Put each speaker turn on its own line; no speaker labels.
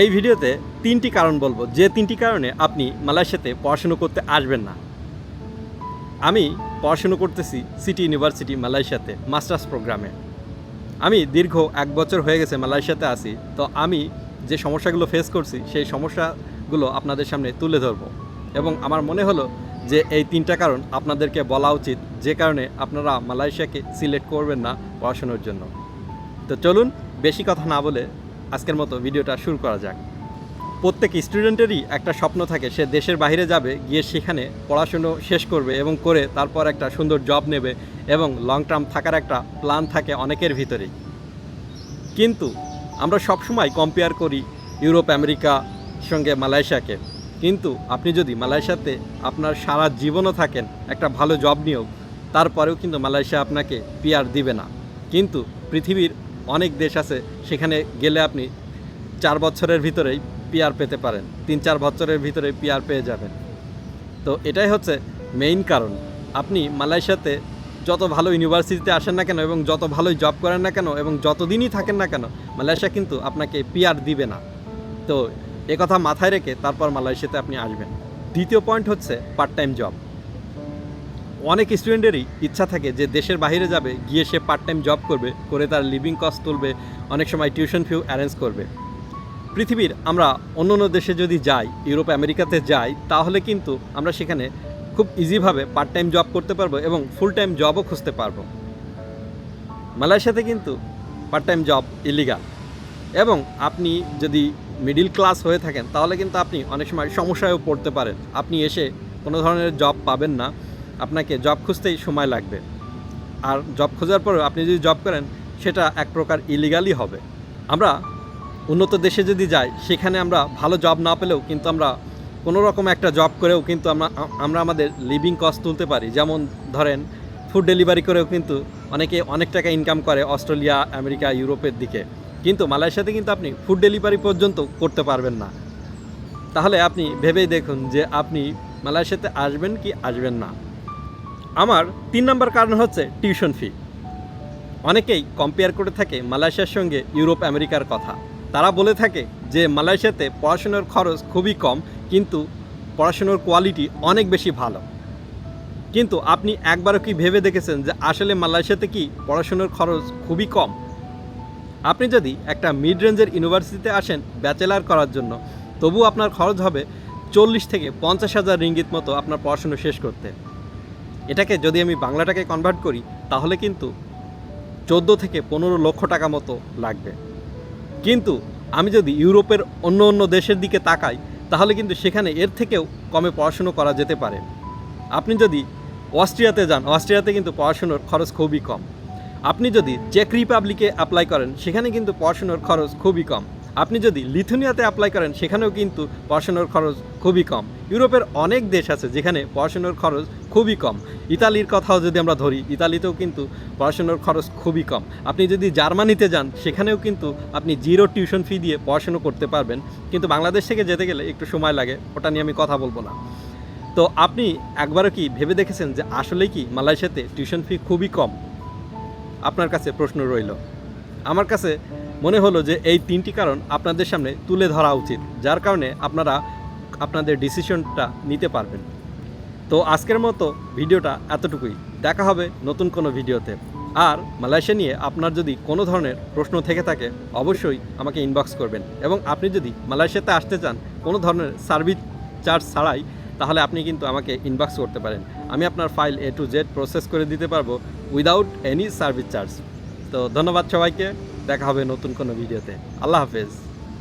এই ভিডিওতে তিনটি কারণ বলব। যে তিনটি কারণে আপনি মালয়েশিয়াতে পড়াশুনো করতে আসবেন না। আমি পড়াশুনো করতেছি সিটি ইউনিভার্সিটি মালয়েশিয়াতে, মাস্টার্স প্রোগ্রামে। আমি দীর্ঘ এক বছর হয়ে গেছে মালয়েশিয়াতে আসি তো আমি যে সমস্যাগুলো ফেস করছি, সেই সমস্যাগুলো আপনাদের সামনে তুলে ধরবো। এবং আমার মনে হলো যে এই তিনটা কারণ আপনাদেরকে বলা উচিত, যে কারণে আপনারা মালয়েশিয়াকে সিলেক্ট করবেন না পড়াশুনোর জন্য। তো চলুন, বেশি কথা না বলে আজকের মতো ভিডিওটা শুরু করা যাক। প্রত্যেক স্টুডেন্টেরই একটা স্বপ্ন থাকে, সে দেশের বাইরে যাবে, গিয়ে সেখানে পড়াশুনো শেষ করবে এবং করে তারপর একটা সুন্দর জব নেবে এবং লং টার্ম থাকার একটা প্ল্যান থাকে অনেকের ভিতরেই। কিন্তু আমরা সবসময় কম্পেয়ার করি ইউরোপ, আমেরিকা, সঙ্গে মালয়েশিয়াকে। কিন্তু আপনি যদি মালয়েশিয়াতে আপনার সারা জীবনও থাকেন, একটা ভালো জব নিয়েও, তারপরেও কিন্তু মালয়েশিয়া আপনাকে পিআর দিবে না। কিন্তু পৃথিবীর অনেক দেশ আছে, সেখানে গেলে আপনি চার বছরের ভিতরেই পিআর পেতে পারেন। তিন, চার বছরের ভিতরে পিআর পেয়ে যাবেন। তো এটাই হচ্ছে মেইন কারণ। আপনি মালয়েশিয়াতে যত ভালো ইউনিভার্সিটিতে আসেন না কেন এবং যত ভালোই জব করেন না কেন এবং যতদিনই থাকেন না কেন, মালয়েশিয়া কিন্তু আপনাকে পিআর দিবে না। তো এ কথা মাথায় রেখে তারপর মালয়েশিয়াতে আপনি আসবেন। দ্বিতীয় পয়েন্ট হচ্ছে পার্ট টাইম জব অনেক স্টুডেন্টেরই ইচ্ছা থাকে যে দেশের বাইরে যাবে, গিয়ে সে পার্ট টাইম জব করবে, করে তার লিভিং কস্ট তুলবে, অনেক সময় টিউশন ফিউ অ্যারেঞ্জ করবে। পৃথিবীর আমরা অন্য অন্য দেশে যদি যাই, ইউরোপ, আমেরিকাতে যাই, তাহলে কিন্তু আমরা সেখানে খুব ইজিভাবে পার্ট টাইম জব করতে পারব এবং ফুল টাইম জবও খুঁজতে পারব। মালয়েশিয়াতে কিন্তু পার্ট টাইম জব ইলিগাল এবং আপনি যদি মিডিল ক্লাস হয়ে থাকেন, তাহলে কিন্তু আপনি অনেক সময় সমস্যায়ও পড়তে পারেন। আপনি এসে কোনো ধরনের জব পাবেন না। আপনাকে জব খুঁজতেই সময় লাগবে। আর জব খোঁজার পরেও আপনি যদি জব করেন, সেটা এক প্রকার ইলিগালই হবে। আমরা উন্নত দেশে যদি যাই, সেখানে আমরা ভালো জব না পেলেও কিন্তু আমরা কোনো রকম একটা জব করেও কিন্তু আমরা আমরা আমাদের লিভিং কস্ট তুলতে পারি। যেমন ধরেন ফুড ডেলিভারি করেও কিন্তু অনেকে অনেক টাকা ইনকাম করে অস্ট্রেলিয়া, আমেরিকা, ইউরোপের দিকে। কিন্তু মালয়েশিয়াতে কিন্তু আপনি ফুড ডেলিভারি পর্যন্ত করতে পারবেন না। তাহলে আপনি ভেবেই দেখুন যে আপনি মালয়েশিয়াতে আসবেন কি আসবেন না। আমার তিন নম্বর কারণ হচ্ছে টিউশন ফি। অনেকেই কম্পেয়ার করে থাকে মালয়েশিয়ার সঙ্গে ইউরোপ, আমেরিকার কথা। তারা বলে থাকে যে মালয়েশিয়াতে পড়াশোনার খরচ খুবই কম, কিন্তু পড়াশোনার কোয়ালিটি অনেক বেশি ভালো। কিন্তু আপনি একবারও কি ভেবে দেখেছেন যে আসলে মালয়েশিয়াতে কি পড়াশোনার খরচ খুবই কম? আপনি যদি একটা মিড রেঞ্জের ইউনিভার্সিটিতে আসেন ব্যাচেলার করার জন্য তবু আপনার খরচ হবে চল্লিশ থেকে পঞ্চাশ হাজার রিঙ্গিত মতো আপনার পড়াশুনো শেষ করতে। এটাকে যদি আমি বাংলাটাকে কনভার্ট করি, তাহলে কিন্তু চোদ্দ থেকে পনেরো লক্ষ টাকা মতো লাগবে। কিন্তু আমি যদি ইউরোপের অন্য অন্য দেশের দিকে তাকাই, তাহলে কিন্তু সেখানে এর থেকেও কমে পড়াশুনো করা যেতে পারে। আপনি যদি অস্ট্রিয়াতে যান, অস্ট্রিয়াতে কিন্তু পড়াশুনোর খরচ খুবই কম। আপনি যদি চেক রিপাবলিকে অ্যাপ্লাই করেন, সেখানে কিন্তু পড়াশুনোর খরচ খুবই কম। আপনি যদি লিথুনিয়াতে অ্যাপ্লাই করেন, সেখানেও কিন্তু পড়াশুনোর খরচ খুবই কম। ইউরোপের অনেক দেশ আছে যেখানে পড়াশুনোর খরচ খুবই কম। ইতালির কথাও যদি আমরা ধরি, ইতালিতেও কিন্তু পড়াশুনোর খরচ খুবই কম। আপনি যদি জার্মানিতে যান, সেখানেও কিন্তু আপনি জিরো টিউশন ফি দিয়ে পড়াশুনো করতে পারবেন। কিন্তু বাংলাদেশ থেকে যেতে গেলে একটু সময় লাগে, ওটা নিয়ে আমি কথা বলব না। তো আপনি একবারও কি ভেবে দেখেছেন যে আসলেই কি মালয়েশিয়াতে টিউশন ফি খুবই কম? আপনার কাছে প্রশ্ন রইল। আমার কাছে মনে হলো যে এই তিনটি কারণ আপনাদের সামনে তুলে ধরা উচিত, যার কারণে আপনারা আপনাদের ডিসিশনটা নিতে পারবেন। তো আজকের মতো ভিডিওটা এতটুকুই। দেখা হবে নতুন কোনো ভিডিওতে। আর মালয়েশিয়া নিয়ে আপনার যদি কোনো ধরনের প্রশ্ন থেকে থাকে, অবশ্যই আমাকে ইনবক্স করবেন। এবং আপনি যদি মালয়েশিয়াতে আসতে চান কোনো ধরনের সার্ভিস চার্জ ছাড়াই, তাহলে আপনি কিন্তু আমাকে ইনবক্স করতে পারেন। আমি আপনার file A to Z process করে দিতে পারব উইদাউট এনি সার্ভিস চার্জ তো ধন্যবাদ সবাইকে। দেখা হবে নতুন কোনো ভিডিওতে। আল্লাহ হাফেজ।